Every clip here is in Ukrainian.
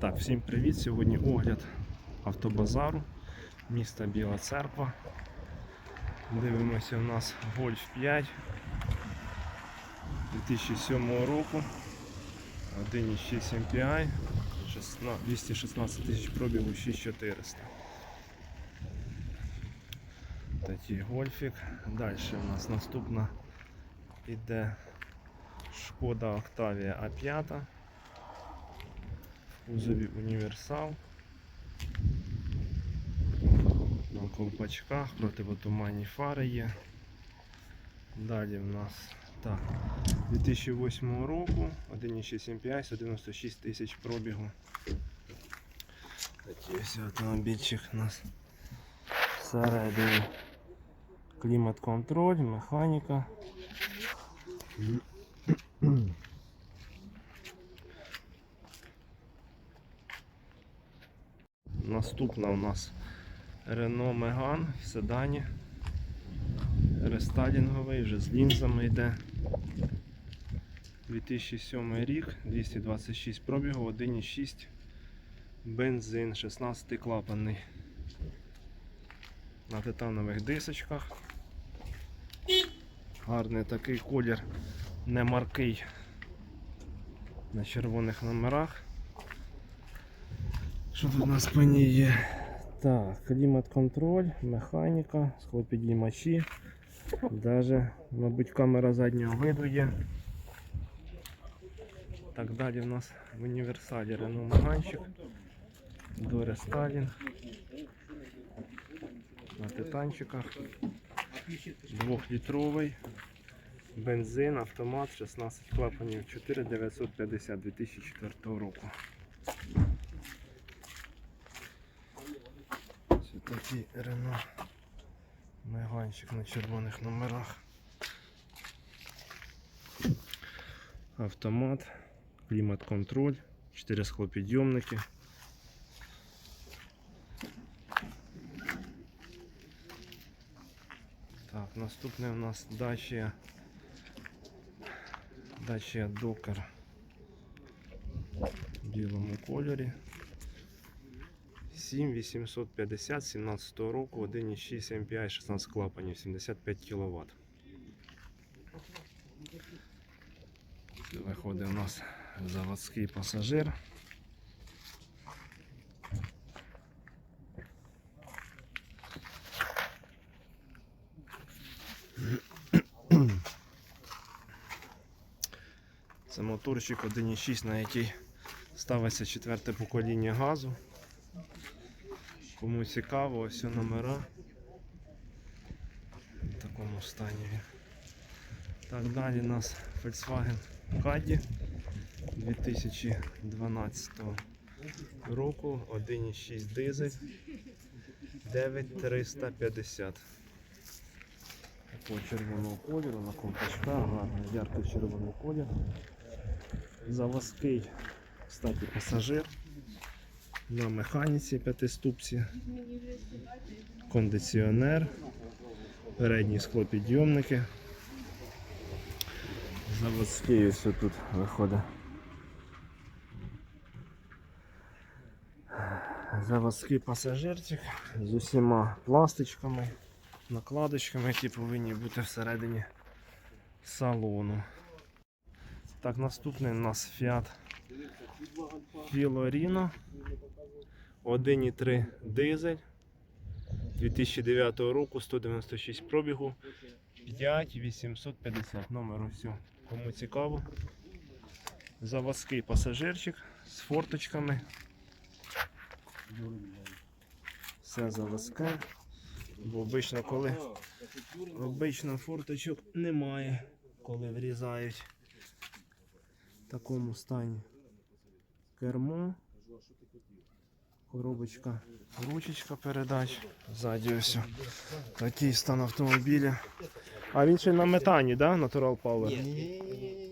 Так, всім привіт! Сьогодні огляд автобазару міста Біла Церква. Дивимося у нас Golf 5 2007 року. 1.6 MPI, 216 тисяч пробігу 6400. Такий гольфік. Далі у нас наступна іде Шкода A5 в кузові універсал. На колпачках, противотуманні фари є. Далі в нас так, 2008 року, 1.6 MPI, 196 тисяч пробігу. Такий ось автомобільчик у нас всередині. Клімат-контроль, механіка. Наступна у нас Renault Megane седані. Рестайлінговий, вже з лінзами йде. 2007 рік, 226 пробігу, 1,6 бензин, 16 клапанний. На титанових дисочках. Гарний такий колір, не маркий на червоних номерах. Що тут на спині є? Так, клімат-контроль, механіка, склопідіймачі. Даже, мабуть, камера заднього виду є. Так далі в нас в універсалі Renault Маганчик. Доре Сталін. На титанчиках. Двохлітровий. Бензин, автомат, 16 клапанів, 4950 2004 року. Ось Рено Меганчик на червоних номерах. Автомат, клімат-контроль, 4 склопідйомники. Так, наступний у нас Dacia Dacia Docker в білому кольорі. 7850 17 року, 1,6 MPI, 16 клапанів, 75 кВт. Виходить у нас заводський пасажир. Це моторчик 1,6, на який ставиться четверте покоління газу. Кому цікаво, ось номера в такому стані. Так, далі у нас Volkswagen Caddy 2012 року, 1,6 дизель 9350. Такого червоного кольору на компачках, гарний яркий червоний колір. Заводський, кстати, пасажир на механіці п'ятиступці, кондиціонер, передні склопідйомники. Заводський ось тут виходить. Заводський пасажирчик з усіма пластичками, накладочками, які повинні бути всередині салону. Так, наступний у нас Fiat Fiorino 1,3 дизель 2009 року 196 пробігу 5850 номер все. Кому цікаво. Заводський пасажирчик з форточками. Все заводське. Бо обично коли обично форточок немає, коли врізають в такому стані кермо. Коробочка, ручечка передач. Ззаді ось. Такий стан автомобіля. А він ще на метані, да? Natural Power?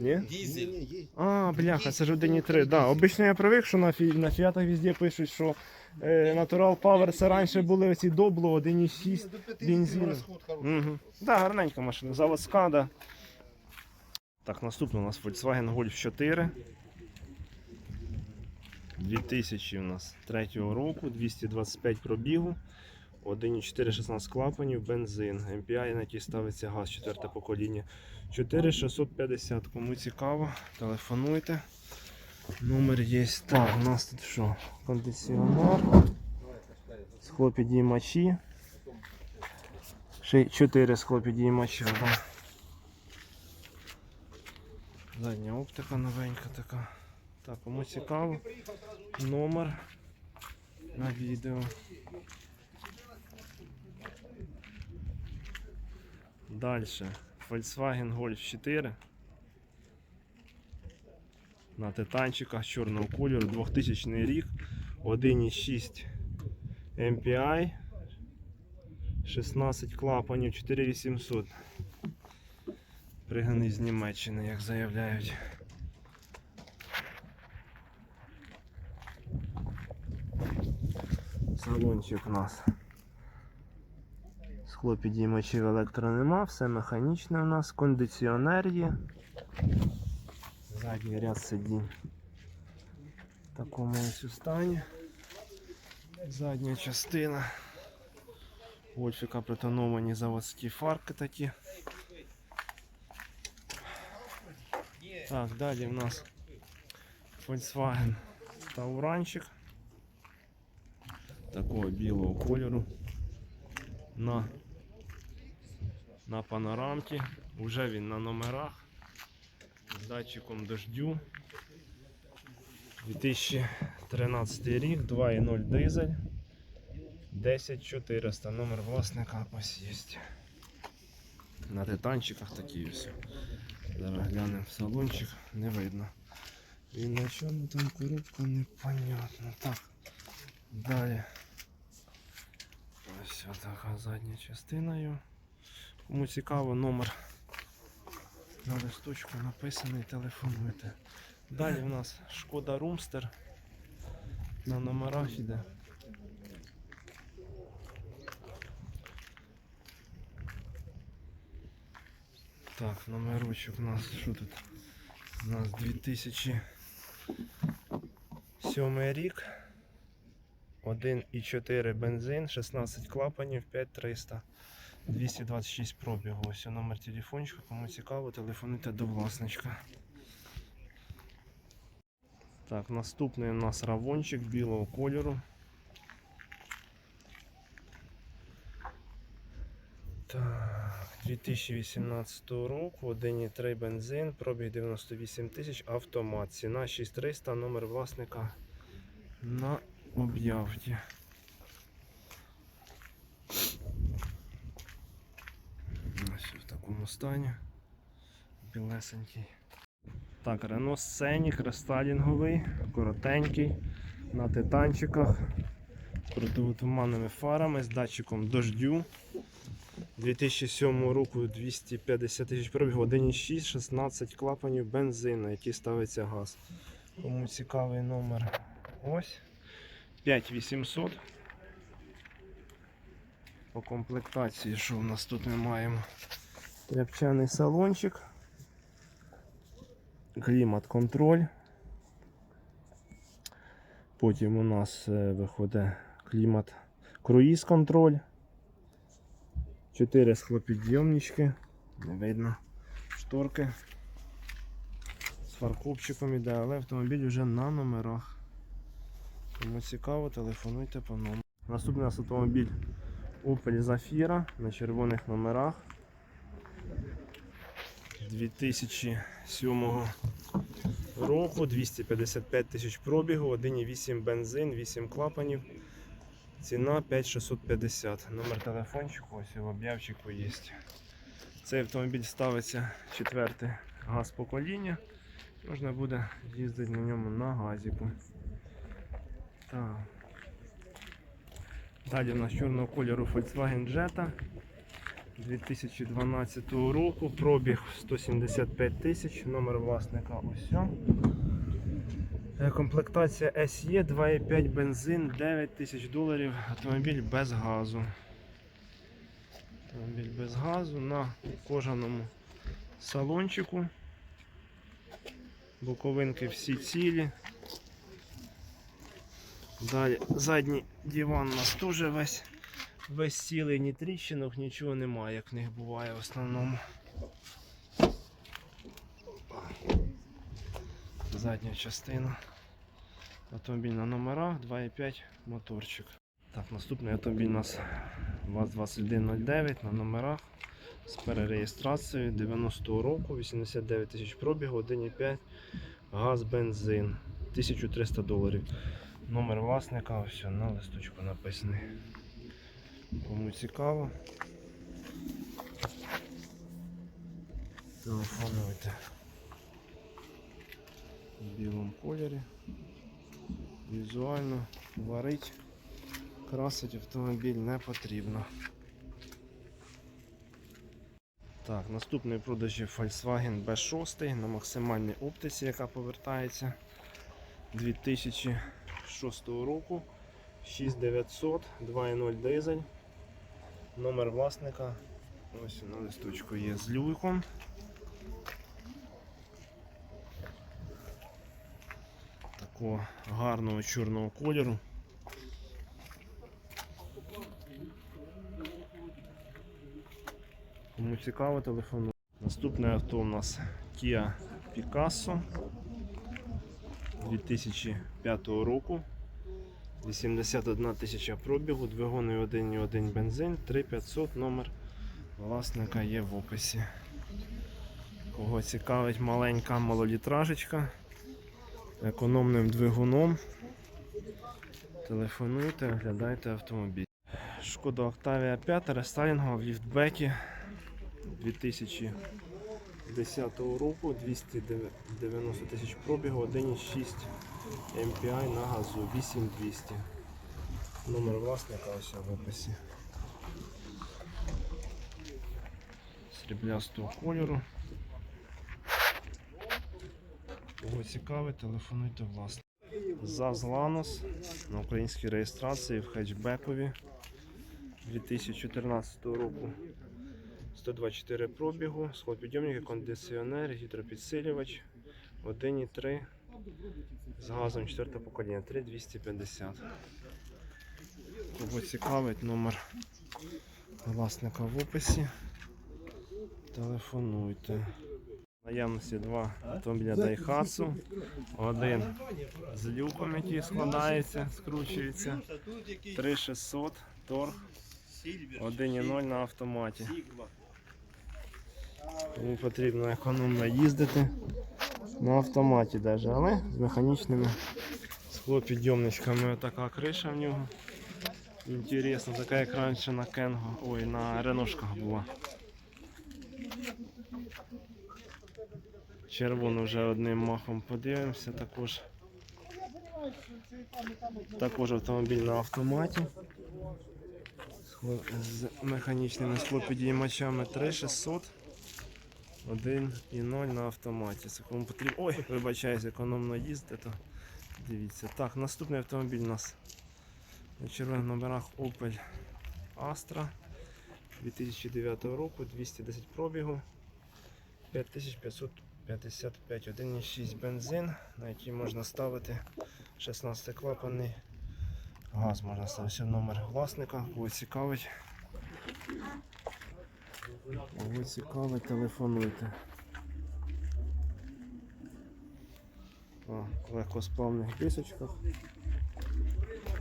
Ні? Дизель. А, бляха, це ж 1.3. Да. Обично я привик, що на, фі... на фіатах везде пишуть, що е, Natural Power це раніше були оці добло 1.6 бензин. Угу. Да, гарненька машина. Заводська, да. Так, наступна у нас Volkswagen Golf 4. 2000 у нас третього року, 225 пробігу, 1,416 клапанів, бензин. MPI, на який ставиться газ, четверте покоління. 4650. Кому цікаво, телефонуйте. Номер є. Так, у нас тут що? Кондиціонер. Схлопідіймачі. Ще 4 схлопідіймача. Да. Задня оптика новенька така. Так, кому цікаво, номер на відео. Далі. Volkswagen Golf 4. На титанчиках чорного кольору, 2000 рік, 1,6 MPI, 16 клапанів, 4800. Приганий з Німеччини, як заявляють. Салончик у нас. Схлопідіймачів електро нема, все механічне у нас, кондиціонер є. Задній ряд сидінь в такому ось стані. Задня частина. Гольфіка притоновані заводські фарки такі. Так, далі в нас Volkswagen Тауранчик такого білого кольору на, на панорамці. Уже він на номерах з датчиком дождю. 2013 рік, 2.0 дизель. 10400 номер власника ось є. На титанчиках такі ось. Зараз глянемо в салончик, не видно. І на чому там коробка непонятно. Так. Далі. Ось така задня частина його. Кому цікаво, номер на листочку написаний, телефонуйте. Далі у нас шкода Румстер. На номерах іде. Так, номерочок у нас що тут? У нас 2007 рік. 1,4 бензин, 16 клапанів, 5300, 226 пробігу. Ось номер телефончика, кому цікаво, телефонуйте до власничка. Так, наступний у нас равончик білого кольору. Так, 2018 року, 1,3 бензин, пробіг 98 тисяч, автомат. Ціна 6300, номер власника на об'явці. Ось в такому стані. Білесенький. Так, Renault Scenic рестайлінговий, коротенький, на титанчиках, з противотуманними фарами, з датчиком дождю. 2007 року 250 тисяч пробігу, 1,6, 16 клапанів бензину, на який ставиться газ. Кому цікавий номер ось. 5800. По комплектації, що у нас тут ми маємо? Тряпчаний салончик. Клімат контроль. Потім у нас е, виходить клімат круїз контроль. 4 схлопідйомнички. Не видно шторки. З фаркопчиком іде, але автомобіль вже на номерах. Кому цікаво, телефонуйте по номеру. Наступний нас автомобіль Opel Zafira на червоних номерах. 2007 року, 255 тисяч пробігу, 1,8 бензин, 8 клапанів. Ціна 5650. Номер телефончику, ось в об'явчику є. Цей автомобіль ставиться четверте газ покоління. Можна буде їздити на ньому на газіку. Так. Далі у нас чорного кольору Volkswagen Jetta 2012 року, пробіг 175 тисяч, номер власника ось. Е, Комплектація SE 2,5 бензин, 9 тисяч доларів, автомобіль без газу. Автомобіль без газу на кожаному салончику. Боковинки всі цілі. Далі задній диван у нас теж весь, весь цілий, ні тріщинок, нічого немає, як в них буває в основному. Задня частина. Автомобіль на номерах 2,5 моторчик. Так, наступний автомобіль у нас ВАЗ-2109 на номерах з перереєстрацією 90-го року, 89 тисяч пробігу, 1,5 газ, бензин, 1300 доларів. Номер власника ось на листочку написаний. Кому цікаво. Телефонуйте в білому кольорі. Візуально варить, красить автомобіль не потрібно. Так, наступний продажі Volkswagen B6 на максимальній оптиці, яка повертається 2006 року. 6900, 2.0 дизель. Номер власника. Ось на листочку є з люком. Такого гарного чорного кольору. Кому цікаво, телефону. Наступне авто у нас Kia Picasso 2005 року. 81 тисяча пробігу, двигун 1.1 бензин, 3500 номер власника є в описі. Кого цікавить маленька малолітражечка економним двигуном. Телефонуйте, оглядайте автомобіль. Шкода Octavia 5 рестайлінгова в ліфтбекі 2010 року 290 тисяч пробігу, 1,6 MPI на газу 8200. Номер власника ось в описі. Сріблястого кольору. Кого цікавить, телефонуйте власне. ЗАЗ Ланос на українській реєстрації в хетчбекові 2014 року. 124 пробігу, схлопідйомники, кондиціонер, гідропідсилювач 1,3 з газом 4 покоління 3250. Кого цікавить номер власника в описі. Телефонуйте. Наявності два автомобіля Daihatsu. Один з люком, який складається, скручується. 3600 торг 1.0 на автоматі. Тому потрібно економно їздити на автоматі навіть, але з механічними склопідйомничками. Така криша в нього. Інтересно, така як раніше на Кенго, ой, на Реношках була. Червону вже одним махом подивимося також. Також автомобіль на автоматі. З механічними склопідіймачами 3600. 1,0 на автоматі. Це кому потрібно. Ой, вибачаюсь, економно їздити, то дивіться. Так, наступний автомобіль у нас на червоних номерах Opel Astra 2009 року, 210 пробігу, 5555, 1,6 бензин, на який можна ставити 16 клапанний газ, можна ставити номер власника, кого цікавить. Кого цікавить, телефонуйте. По легкосплавних дисочках,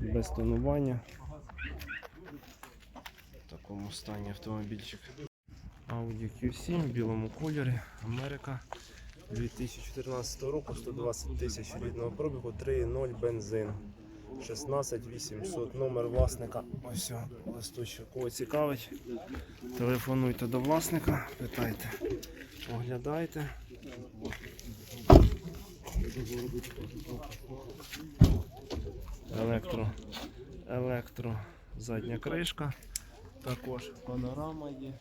без тонування. В такому стані автомобільчик. Audi Q7 в білому кольорі, Америка 2014 року, 120 тисяч рідного пробігу, 3.0 бензин. 16 800 номер власника. Ось листочок. Кого цікавить, телефонуйте до власника, питайте, оглядайте. Електро, електро задня кришка. Також панорама є.